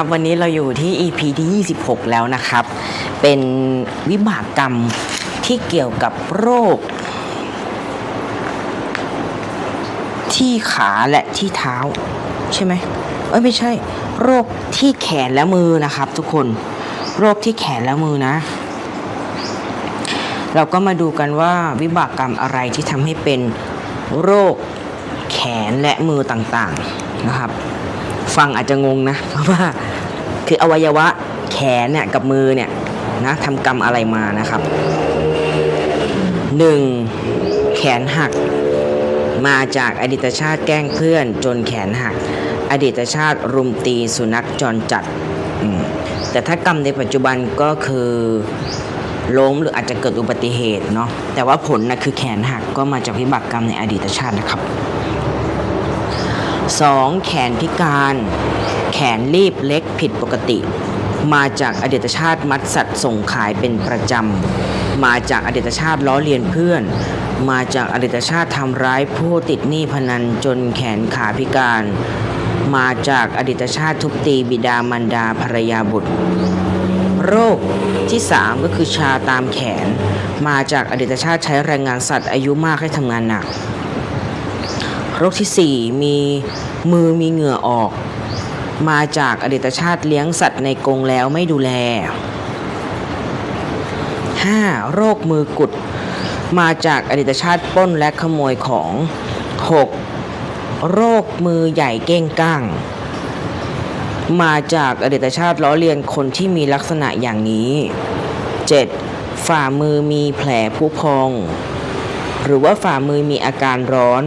ครับวันนี้เราอยู่ที่ EP ที่ 26 แล้วนะครับ เป็นวิบากกรรมที่เกี่ยวกับโรค ที่ขาและที่เท้า ใช่ไหมเอ้ยไม่ใช่ โรคที่แขนและมือนะครับ ทุกคนโรคที่แขนและมือนะ เราก็มาดูกันว่าวิบากกรรมอะไรที่ทำให้เป็นโรคแขนและมือต่างๆนะครับ ฟังอาจจะงงนะ เพราะว่า คืออวัยวะแขนเนี่ยกับมือเนี่ยนะทำกรรมอะไรมานะครับ 1. แขนหัก มาจากอดีตชาติแกล้งเพื่อนจนแขนหัก อดีตชาติรุมตีสุนัขจรจัด แต่ถ้ากรรมในปัจจุบันก็คือล้มหรืออาจจะเกิดอุบัติเหตุเนาะแต่ว่าผลนะคือแขนหักก็มาจากวิบากกรรมในอดีตชาตินะครับ 2. แขนพิการ ขนรีบเล็กผิดปกติ มาจากอดีตชาติมัดสัตว์ส่งขายเป็นประจำ มาจากอดีตชาติล้อเลียนเพื่อน มาจากอดีตชาติทำร้ายผู้ติดหนี้พนันจนแขนขาพิการ มาจากอดีตชาติทุบตีบิดามารดาภรรยาบุตร โรคที่ 3 ก็คือชาตามแขน มาจากอดีตชาติใช้แรงงานสัตว์อายุมากให้ทำงานหนัก โรคที่ 4 มีมือมีเหงื่อออก มาจากอดีตชาติเลี้ยงสัตว์ในกรงแล้วไม่ดูแล 5. โรคมือกุด มาจากอดีตชาติป้นและขโมยของ 6. โรคมือใหญ่เก้งก้าง มาจากอดีตชาติล้อเลียนคนที่มีลักษณะอย่างนี้ 7. ฝ่ามือมีแผลผุพอง หรือว่าฝ่ามือมีอาการร้อน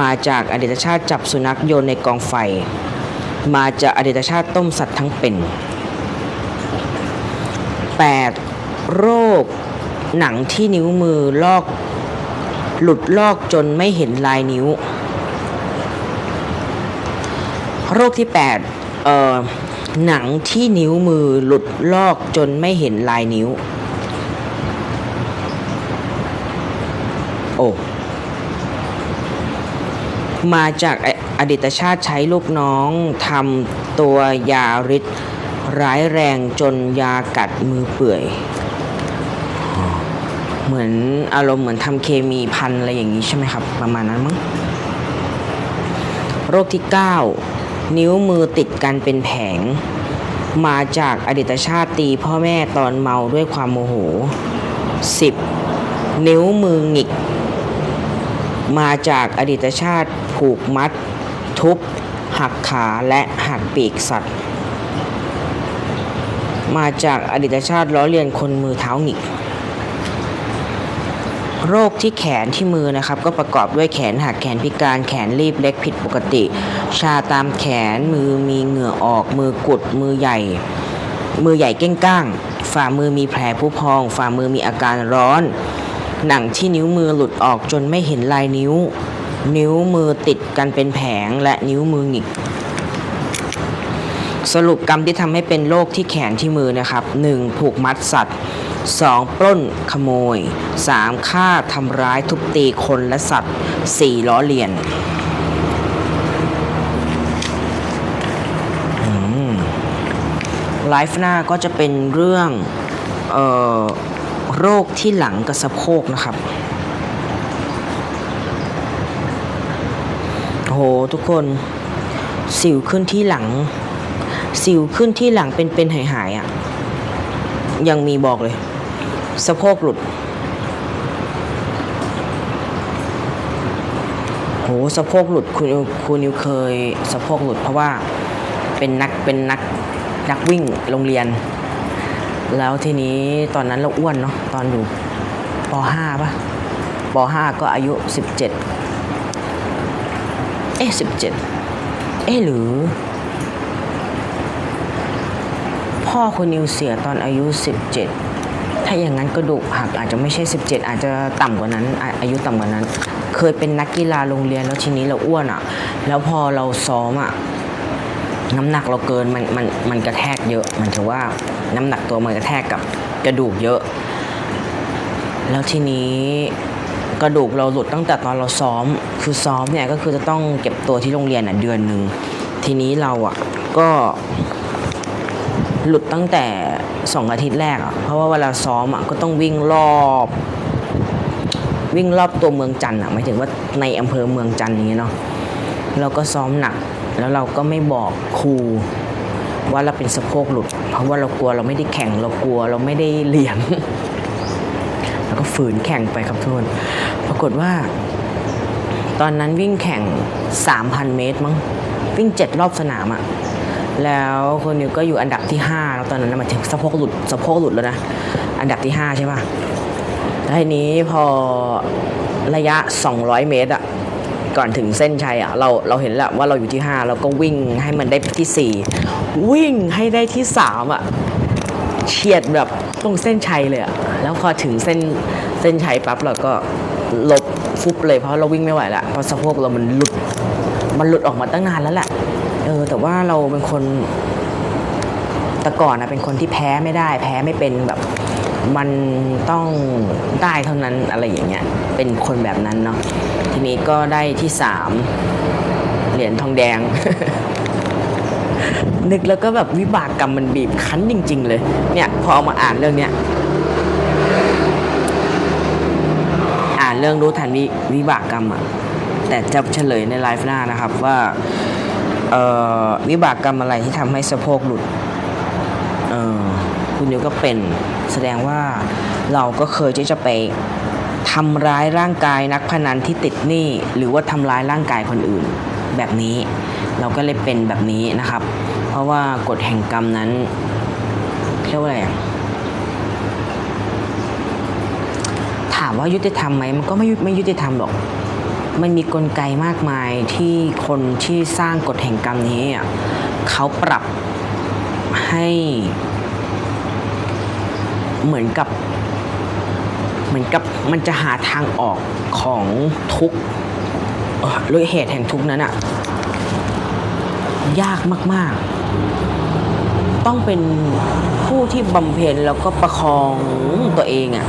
มาจากอดีตชาติจับสุนัขโยนในกองไฟ มาจากอดีตชาติต้มสัตว์ทั้งเป็น 8. โรค หนังที่นิ้วมือลอก หลุดลอกจนไม่เห็นลายนิ้ว โรคที่ 8 เอ่อ หนังที่นิ้วมือหลุดลอกจนไม่เห็นลายนิ้ว โอ้มาจาก อดีตชาติใช้ลูกน้องทำตัวยาฤทธิ์ร้ายแรงจนยากัดมือเปื่อย เหมือนอารมณ์เหมือนทำเคมีพันอะไรอย่างนี้ใช่ไหมครับ ประมาณนั้นมั้งโรคที่ 9 นิ้วมือติดกันเป็นแผง มาจากอดีตชาติตีพ่อแม่ตอนเมาด้วยความโมโห 10. นิ้วมือหงิก มาจากอดีตชาติผูกมัด ทุบ หักขาและหักปีกสัตว์ มาจากอดีตชาติล้อเลียนคนมือเท้าหงิกโรคที่แขนที่มือนะครับก็ประกอบด้วยแขนหักแขนพิการแขนรีบเล็กผิดปกติ ชาตามแขนมือมีเหงื่อออก มือกุดมือใหญ่ มือใหญ่เก้งก้าง ฝ่ามือมีแผลผู้พอง ฝ่ามือมีอาการร้อน หนังที่นิ้วมือหลุดออกจนไม่เห็นลายนิ้ว นิ้วมือติดกันเป็นแผงและนิ้วมือหงิก สรุปกรรมที่ทำให้เป็นโรคที่แขนที่มือนะครับ 1. ผูกมัดสัตว์ 2. ปล้นขโมย 3. ฆ่าทำร้ายทุบตีคนและสัตว์ 4. ล้อเลียนไลฟ์หน้าก็จะเป็นเรื่องออโรคที่หลังกับสะโพกนะครับ โหทุกคน สิวขึ้นที่หลัง สิวขึ้นที่หลังเป็นเป็นหายหายๆอะ่ะ ยังมีบอกเลย สะโพกหลุด โหสะโพกหลุดคุณคุณนิวเคย สะโพกหลุดเพราะว่าเป็นนักเป็นนักนักวิ่งโรงเรียน แล้วทีนี้ตอนนั้นเราอ้วนเนาะตอนอยู่ป .5 ป่ะป .5 ก็อายุ 17 เอ๊ะ17เอ๊ะหรือ พ่อคุณนิวเสียตอนอายุ17ถ้าอย่างนั้นกระดูกหักอาจจะไม่ใช่ 17 อาจจะต่ำกว่านั้น อาอายุต่ำกว่านั้น เคยเป็นนักกีฬาโรงเรียนแล้วทีนี้เราอ้วนอะ แล้วพอเราซ้อมอะน้ำหนักเราเกินมันมันมันกระแทกเยอะ มันถือว่าน้ำหนักตัวมันกระแทกกับกระดูกเยอะ แล้วทีนี้กระดูกเราหลุดตั้งแต่ตอนเราซ้อม คือซ้อมเนี่ยก็คือจะต้องเก็บตัวที่โรงเรียนอะเดือนหนึ่งทีนี้เราอะก็หลุดตั้งแต่สองอาทิตย์แรกอะเพราะว่าเวลาซ้อมอะก็ต้องวิ่งรอบวิ่งรอบตัวเมืองจันทร์อะหมายถึงว่าในอำเภอเมืองจันทร์อย่างเงี้ยเนาะเราก็ซ้อมหนัก แล้วเราก็ไม่บอกครูว่าเราเป็นสะโพกหลุด เพราะว่าเรากลัวเราไม่ได้แข่งเรากลัวเราไม่ได้เรียนแล้วก็ฝืนแข่งไปครับทุกคนปรากฏว่า ตอนนั้นวิ่งแข่ง 3,000 เมตรมั้งวิ่ง 7 รอบสนามอะแล้วคนนิวก็อยู่อันดับที่5แล้วตอนนั้นมายถึงสะโพกหลุดสะโพกหลุดแล้วนะอันดับที่ 5 ใช่ป่ะแล้วทีนี้พอระยะ 200 เมตรอะก่อนถึงเส้นชัยอะเราเราเห็นแล้วว่าเราอยู่ที่ 5 เราก็วิ่งให้มันได้ที่ 4 วิ่งให้ได้ที่ 3อะเฉียดแบบตรงเส้นชัยเลยอะแล้วพอถึงเส้นเส้นชัยปั๊บเราก็ลบ ฟุบเลยเพราะเราวิ่งไม่ไหวละเพราะสะโพกเรามันหลุด มันหลุดออกมาตั้งนานแล้วแหละเออแต่ว่าเราเป็นคนแต่ก่อนนะเป็นคนที่แพ้ไม่ได้ แพ้ไม่เป็นแบบมันต้องได้เท่านั้นอะไรอย่างเงี้ยเป็นคนแบบนั้นเนาะทีนี้ก็ได้ที่สามเหรียญทองแดง นึกแล้วก็แบบวิบากกรรมมันบีบคั้นจริง ๆ เลยเนี่ยพอเอามาอ่านเรื่องเนี้ย อ่าน เรื่องรู้ทันวิบากกรรมอะแต่จะเฉลยในไลฟ์หน้านะครับว่าวิบากกรรมอะไรที่ทำให้สะโพกหลุดคุณนิวก็เป็นแสดงว่าเราก็เคยที่จะไปทำร้ายร่างกายนักพนันที่ติดหนี้หรือว่าทำร้ายร่างกายคนอื่น แบบนี้เราก็เลยเป็นแบบนี้นะครับ เพราะว่ากฎแห่งกรรมนั้นเรียกว่าอะไรอะ ถาม ว่ายุติธรรมไหมมันก็ไม่ยุไม่ยุติธรรมหรอก มันมีกลไกมากมายที่คนที่สร้างกฎแห่งกรรมนี้อะเขาปรับให้เหมือนกับเหมือนกับมันจะหาทางออกของทุกเหรือเหตุแห่งทุกนั้นอะยากมาก ๆ ต้องเป็นผู้ที่บำเพ็ญแล้วก็ประคองตัวเองอะ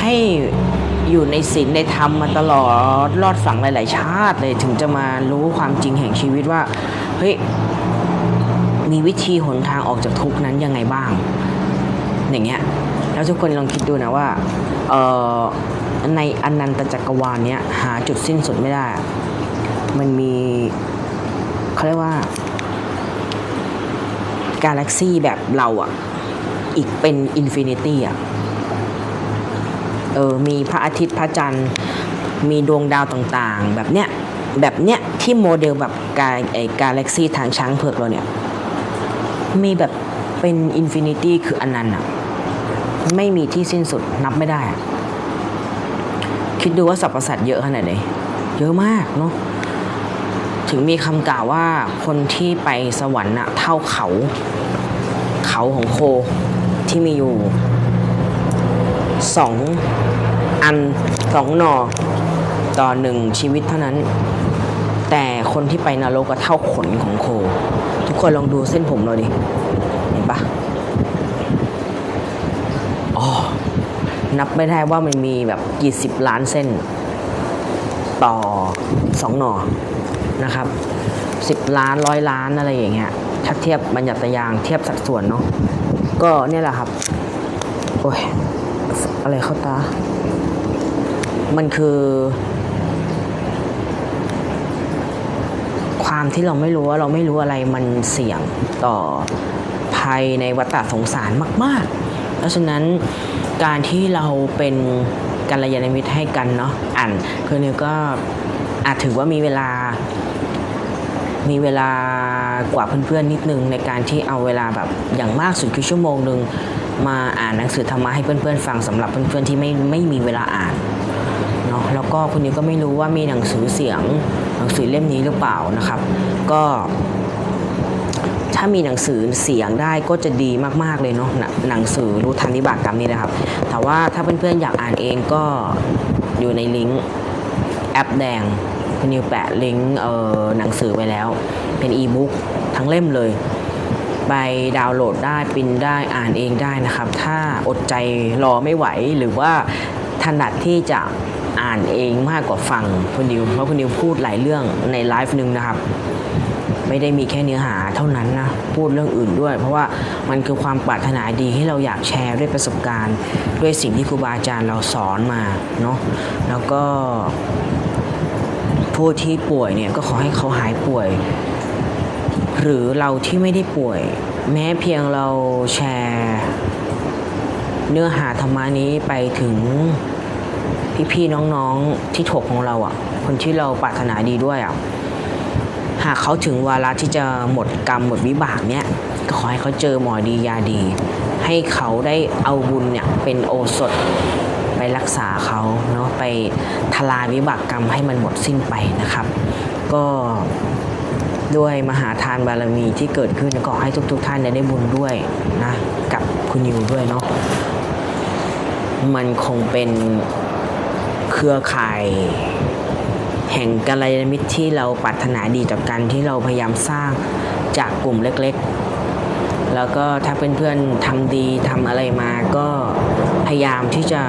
ให้อยู่ในศีลในธรรมมาตลอดรอดฝั่งหลาย ๆ ชาติเลยถึงจะมารู้ความจริงแห่งชีวิตว่าเฮ้ยมีวิธีหนทางออกจากทุกข์นั้นยังไงบ้าง อย่างเงี้ยแล้วทุกคนลองคิดดูนะว่าเออในอนันตจักรวาลเนี้ยหาจุดสิ้นสุดไม่ได้ มันมีเขาเรียกว่ากาแล็กซี่แบบเราอะอีกเป็นอินฟินิตี้อะ เออมีพระอาทิตย์พระจันทร์ มีดวงดาวต่างๆ แบบเนี้ยแบบเนี้ยที่โมเดลแบบกาไอกาแล็กซี่ทางช้างเผือกเราเนี่ย มีแบบเป็นอินฟินิตี้คืออันนั้นอะไม่มีที่สิ้นสุดนับไม่ได้อะคิดดูว่าสรรพสัตว์เยอะขนาดไหนเยอะมากเนาะถึงมีคำกล่าวว่าคนที่ไปสวรรค์อะเท่าเขา เขาของโคที่มีอยู่ สองอันสองหนอต่อหนึ่งชีวิตเท่านั้น แต่คนที่ไปนรกก็เท่าขนของโค ทุกคนลองดูเส้นผมเราดิ เห็นปะอ๋อ นับไม่ได้ว่ามันมีแบบกี่สิบล้านเส้น ต่อสองหนอนะครับสิบล้านร้อยล้านอะไรอย่างเงี้ยถ้าเทียบบัญญัติยางเทียบสัดส่วนเนาะก็เนี่ยแหละครับ โอ้ย อะไรเขาตา มันคือ ความที่เราไม่รู้ว่าเราไม่รู้อะไรมันเสี่ยงต่อภัยในวัฏสงสารมาก ๆ เพราะฉะนั้นการที่เราเป็นกัลยาณมิตรให้กันเนาะอ่านคือนิวก็อาจถือว่ามีเวลา มีเวลากว่าเพื่อนๆนิดนึงในการที่เอาเวลาแบบอย่างมากสุดคือชั่วโมงหนึ่ง มาอ่านหนังสือธรรมะให้เพื่อนๆฟังสำหรับเพื่อนๆที่ไม่ไม่มีเวลาอ่านเนาะแล้วก็คุณนิวก็ไม่รู้ว่ามีหนังสือเสียงหนังสือเล่มนี้หรือเปล่านะครับ ก็ถ้ามีหนังสือเสียงได้ก็จะดีมากๆเลยเนาะหนังสือรู้ทันวิบากกรรมนี่นะครับ แต่ว่าถ้าเพื่อนๆอยากอ่านเองก็อยู่ในลิงก์แอปแดงคุณนิวแปะลิงก์เอ่อหนังสือไว้แล้ว เป็นอีบุ๊กทั้งเล่มเลย ไปดาวน์โหลดได้ปรินได้อ่านเองได้นะครับ ถ้าอดใจรอไม่ไหวหรือว่าถนัดที่จะอ่านเองมากกว่าฟังคุณนิวเพราะคุณนิวพูดหลายเรื่องในไลฟ์หนึ่งนะครับ ไม่ได้มีแค่เนื้อหาเท่านั้นนะ พูดเรื่องอื่นด้วย เพราะว่ามันคือความปรารถนาดีที่เราอยากแชร์ด้วยประสบการณ์ ด้วยสิ่งที่ครูบาอาจารย์เราสอนมาเนาะแล้วก็ผู้ที่ป่วยเนี่ยก็ขอให้เขาหายป่วย หรือเราที่ไม่ได้ป่วย แม้เพียงเราแชร์ เนื้อหาธรรมานี้ไปถึงพี่ๆน้องๆที่ถกของเราอะ คนที่เราปรารถนาดีด้วยอะหากเขาถึงวาระที่จะหมดกรรมหมดวิบากเนี่ยก็ขอให้เขาเจอหมอดียาดี ให้เขาได้เอาบุญเนี่ยเป็นโอสถไปรักษาเขาเนาะไปทลายวิบากกรรมให้มันหมดสิ้นไปนะครับ ก็ ด้วยมหาทานบารมีที่เกิดขึ้นก็ให้ทุกๆท่านเนี่ยได้บุญด้วยนะกับคุณนิวด้วยเนาะมันคงเป็นเครือข่าย แห่งกัลยาณมิตรที่เราปรารถนาดีต่อกันที่เราพยายามสร้างจากกลุ่มเล็กๆ แล้วก็ถ้าเพื่อนๆทำดีทำอะไรมาก็พยายามที่จะ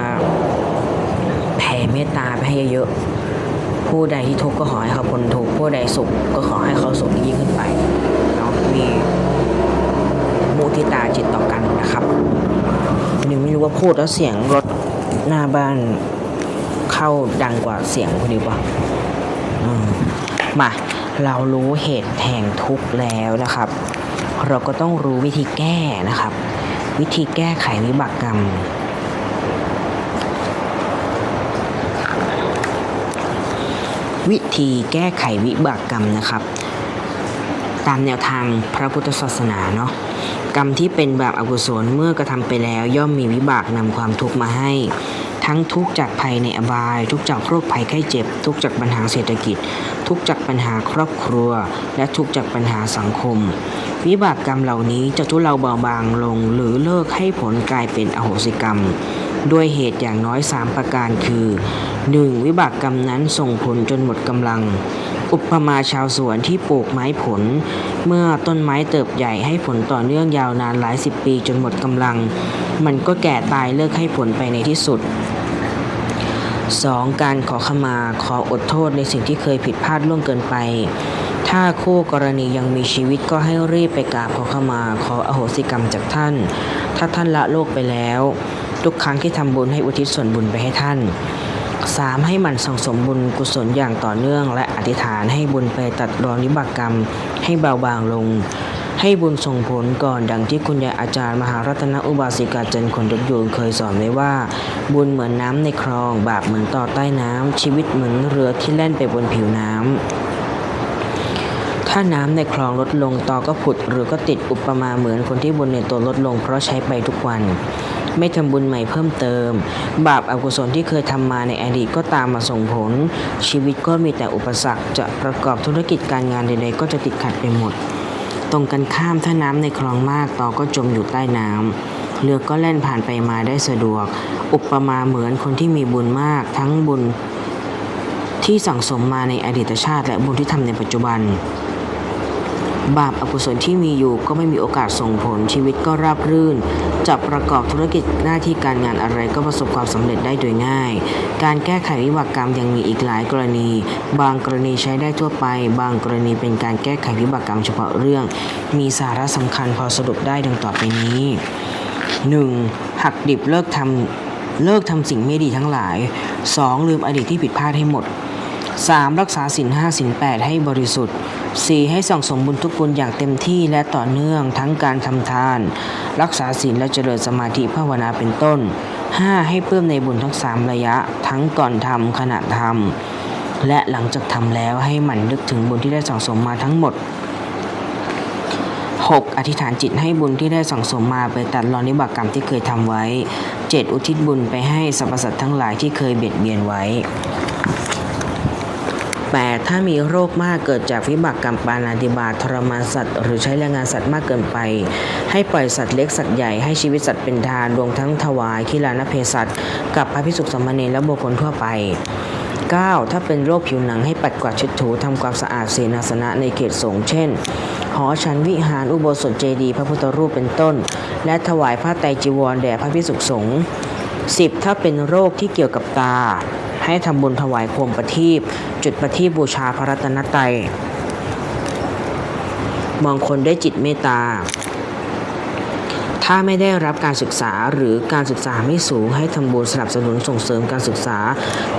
แผ่เมตตาไปให้เยอะๆ ผู้ใดที่ทุกข์ก็ขอให้เขาพ้นทุกข์ผู้ใดสุขก็ขอให้เขาสุขยิ่งขึ้นไปเนาะมีมุทิตาจิตต่อกันนะครับนี่ไม่รู้ว่าพูดแล้วเสียงรถหน้าบ้านเข้าดังกว่าเสียงคนดีป่ะอืมมาเรารู้เหตุแห่งทุกข์แล้วนะครับ เราก็ต้องรู้วิธีแก้นะครับ วิธีแก้ไขวิบากกรรม วิธีแก้ไขวิบากกรรมนะครับ ตามแนวทางพระพุทธศาสนาเนาะกรรมที่เป็นแบบอกุศลเมื่อกระทำไปแล้วย่อมมีวิบากนำความทุกข์มาให้ ทั้งทุกข์จากภัยในอบาย ทุกข์จากโรคภัยไข้เจ็บ ทุกข์จากปัญหาเศรษฐกิจ ทุกข์จากปัญหาครอบครัว และทุกข์จากปัญหาสังคม วิบากกรรมเหล่านี้จะทุเลาเบาบางลงหรือเลิกให้ผลกลายเป็นอโหสิกรรม ด้วยเหตุอย่างน้อย 3 ประการคือ 1. วิบากกรรมนั้นส่งผลจนหมดกำลัง อุปมาชาวสวนที่ปลูกไม้ผล เมื่อต้นไม้เติบใหญ่ให้ผลต่อเนื่องยาวนานหลายสิบปีจนหมดกำลัง มันก็แก่ตายเลิกให้ผลไปในที่สุด 2. การขอขมาขออดโทษในสิ่งที่เคยผิดพลาดล่วงเกินไป ถ้าคู่กรณียังมีชีวิตก็ให้รีบไปกราบขอขมาขออโหสิกรรมจากท่าน ถ้าท่านละโลกไปแล้ว ทุกครั้งที่ทำบุญให้อุทิศส่วนบุญไปให้ท่าน 3. ให้มันสังสมบุญกุศลอย่างต่อเนื่อง และอธิษฐานให้บุญไปตัดรอนวิบากกรรม ให้เบาบางลง ให้บุญส่งผลก่อนดังที่คุณยายอาจารย์มหารัตนอุบาสิกาจันทร์คนรถยนเคยสอนไว้ว่า บุญเหมือนน้ำในคลอง บาปเหมือนต่อใต้น้ำชีวิตเหมือนเรือที่แล่นไปบนผิวน้ำถ้าน้ำในคลองลดลงตอก็ผุดหรือก็ติดอุปมาเหมือนคนที่บุญในตัวลดลงเพราะใช้ไปทุกวัน ไม่ทำบุญใหม่เพิ่มเติม บาปอกุศลที่เคยทำมาในอดีตก็ตามมาส่งผล ชีวิตก็มีแต่อุปสรรค จะประกอบธุรกิจการงานใดๆก็จะติดขัดไปหมด ตรงกันข้ามถ้าน้ำในคลองมากต่อก็จมอยู่ใต้น้ำเรือก็แล่นผ่านไปมาได้สะดวก อุปมาเหมือนคนที่มีบุญมากทั้งบุญที่สั่งสมมาในอดีตชาติและบุญที่ทำในปัจจุบัน บาปอกุศลที่มีอยู่ก็ไม่มีโอกาสส่งผลชีวิตก็ราบรื่น จะประกอบธุรกิจหน้าที่การงานอะไรก็ประสบความสำเร็จได้โดยง่าย การแก้ไขวิบากกรรมยังมีอีกหลายกรณี บางกรณีใช้ได้ทั่วไป บางกรณีเป็นการแก้ไขวิบากกรรมเฉพาะเรื่อง มีสาระสำคัญพอสรุปได้ดังต่อไปนี้ 1. หักดิบเลิกทำเลิกทำสิ่งไม่ดีทั้งหลาย 2. ลืมอดีตที่ผิดพลาดให้หมด 3. รักษาสินห้าสินแปดให้บริสุทธิ์ 4. ให้สั่งสมบุญทุกบุญอย่างเต็มที่และต่อเนื่องทั้งการทำทาน รักษาศีลและเจริญสมาธิภาวนาเป็นต้น 5. ให้เพิ่มในบุญทั้ง 3 ระยะ ทั้งก่อนทำขณะทำและหลังจากทำแล้วให้หมั่นนึกถึงบุญที่ได้สั่งสมมาทั้งหมด 6. อธิษฐานจิตให้บุญที่ได้สั่งสมมาไปตัดรอนนิบากกรรมที่เคยทำไว้ 7. อุทิศบุญไปให้สรรพสัตว์ทั้งหลายที่เคยเบียดเบียนไว้ 8. ถ้ามีโรคมากเกิดจากวิบากกรรมปานาติบาทรมานสัตว์ หรือใช้แรงงานสัตว์มากเกินไป ให้ปล่อยสัตว์เล็กสัตว์ใหญ่ให้ชีวิตสัตว์เป็นทานรวมทั้งถวายคิลานเพสัตกับพระพิสุขสามเณรและบุคคลทั่วไป 9. ถ้าเป็นโรคผิวหนังให้ปัดกวาดเช็ดถูทำความสะอาดเสนาสนะในเขตสงฆ์เช่น หอฉันวิหารอุโบสถเจดีย์พระพุทธรูปเป็นต้น และถวายผ้าไตรจีวรแด่พระพิสุขสงฆ์ 10. ถ้าเป็นโรคที่เกี่ยวกับตา ให้ทำบุญถวายโคมประทีปจุดประทีปบูชาพระรัตนตรัยมองคนด้วยจิตเมตตา ถ้าไม่ได้รับการศึกษาหรือการศึกษาไม่สูงให้ทำบุญสนับสนุนส่งเสริมการศึกษา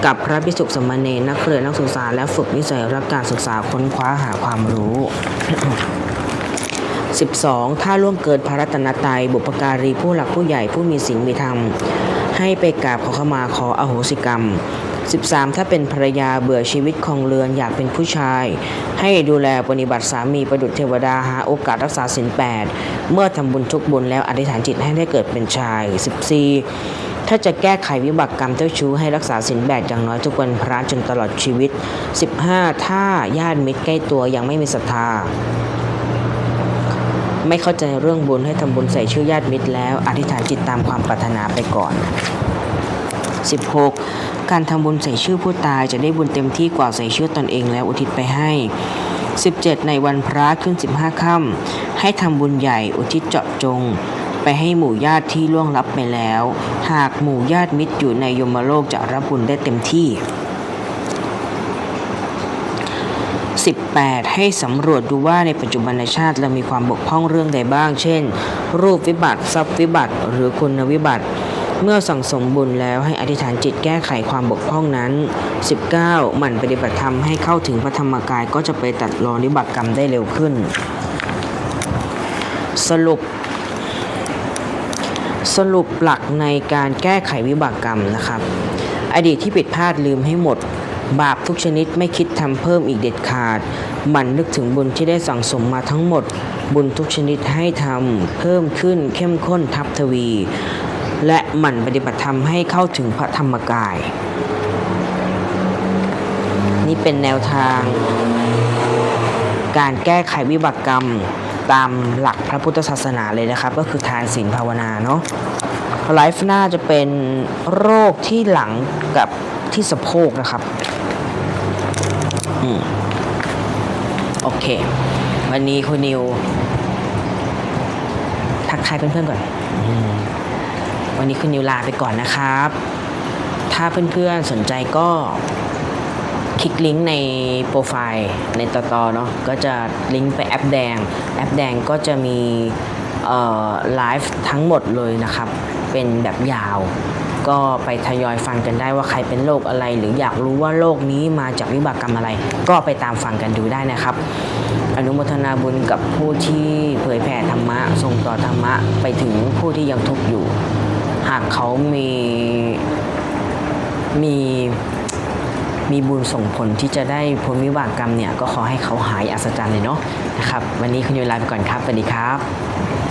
กับพระภิกษุสมณรนักเรียนนักศึกษาและฝึกนิสัยรับการศึกษาค้นคว้าหาความรู้ 12. ถ้าล่วงเกินพระรัตนตรัยบุพการีผู้หลักผู้ใหญ่ผู้มีศีลมีธรรม ให้ไปกราบขอขมาขออโหสิกรรม 13. ถ้าเป็นภรรยาเบื่อชีวิตของเรือนอยากเป็นผู้ชาย ให้ดูแลปฏิบัติสามีประดุจเทวดาหาโอกาสรักษาศีล8เมื่อทำบุญทุกบุญแล้วอธิษฐานจิตให้ได้เกิดเป็นชาย 14. ถ้าจะแก้ไขวิบากกรรมเจ้าชู้ให้รักษาศีลแปดอย่างน้อยทุกวันพระจนตลอดชีวิต 15. ถ้าญาติมิตรใกล้ตัวยังไม่มีศรัทธาไม่เข้าใจเรื่องบุญให้ทำบุญใส่ชื่อญาติมิตรแล้ว อธิษฐานจิตตามความปรารถนาไปก่อน 16. การทำบุญใส่ชื่อผู้ตายจะได้บุญเต็มที่กว่าใส่ชื่อตอนเองแล้วอุทิศไปให้ 17. ในวันพระขึ้น 15ค่ำให้ทำบุญใหญ่อุทิศเจาะจง ไปให้หมู่ญาติที่ล่วงลับไปแล้ว หากหมู่ญาติมิตรอยู่ในยมโลกจะรับบุญได้เต็มที่ 18. ให้สำรวจดูว่าในปัจจุบันชาติเรามีความบกพร่องเรื่องใดบ้าง เช่น รูปวิบัติ ทรัพย์วิบัติ หรือคุณวิบัติ เมื่อสั่งสมบุญแล้วให้อธิษฐานจิตแก้ไขความบกพร่องนั้น 19. หมั่นปฏิบัติธรรมให้เข้าถึงพระธรรมกายก็จะไปตัดรอนวิบากกรรมได้เร็วขึ้น สรุป สรุปหลักในการแก้ไขวิบากกรรมนะครับ อดีตที่ผิดพลาดลืมให้หมด บาปทุกชนิดไม่คิดทำเพิ่มอีกเด็ดขาดหมั่นนึกถึงบุญที่ได้สั่งสมมาทั้งหมด บุญทุกชนิดให้ทำเพิ่มขึ้นเข้มข้นทับทวี และหมั่นปฏิบัติธรรมให้เข้าถึงพระธรรมกาย นี่เป็นแนวทาง การแก้ไขวิบากกรรมตามหลักพระพุทธศาสนาเลยนะครับ ก็คือทานศีลภาวนาเนาะไลฟ์หน้าจะเป็นโรคที่หลังกับที่สะโพกนะครับอืมโอเค วันนี้คุณนิว ทักทายเพื่อนๆก่อนอ วันนี้คุณนิวลาไปก่อนนะครับ ถ้าเพื่อนๆสนใจก็คลิกลิงก์ในโปรไฟล์ในตอตอเนาะก็จะลิงก์ไปแอปแดง แอปแดงก็จะมีไลฟ์ทั้งหมดเลยนะครับ เป็นแบบยาว ก็ไปทยอยฟังกันได้ว่าใครเป็นโรคอะไร หรืออยากรู้ว่าโรคนี้มาจากวิบากกรรมอะไร ก็ไปตามฟังกันดูได้นะครับ อนุโมทนาบุญกับผู้ที่เผยแผ่ธรรมะส่งต่อธรรมะไปถึงผู้ที่ยังทุกข์อยู่ากเขามีมีมีบุญส่งผลที่จะได้พ้นวิบากกรรมเนี่ย ก็ขอให้เขาหายอัศจรรย์เลยเนาะนะครับ วันนี้คุณยุยลาไปก่อนครับสวัสดีครับ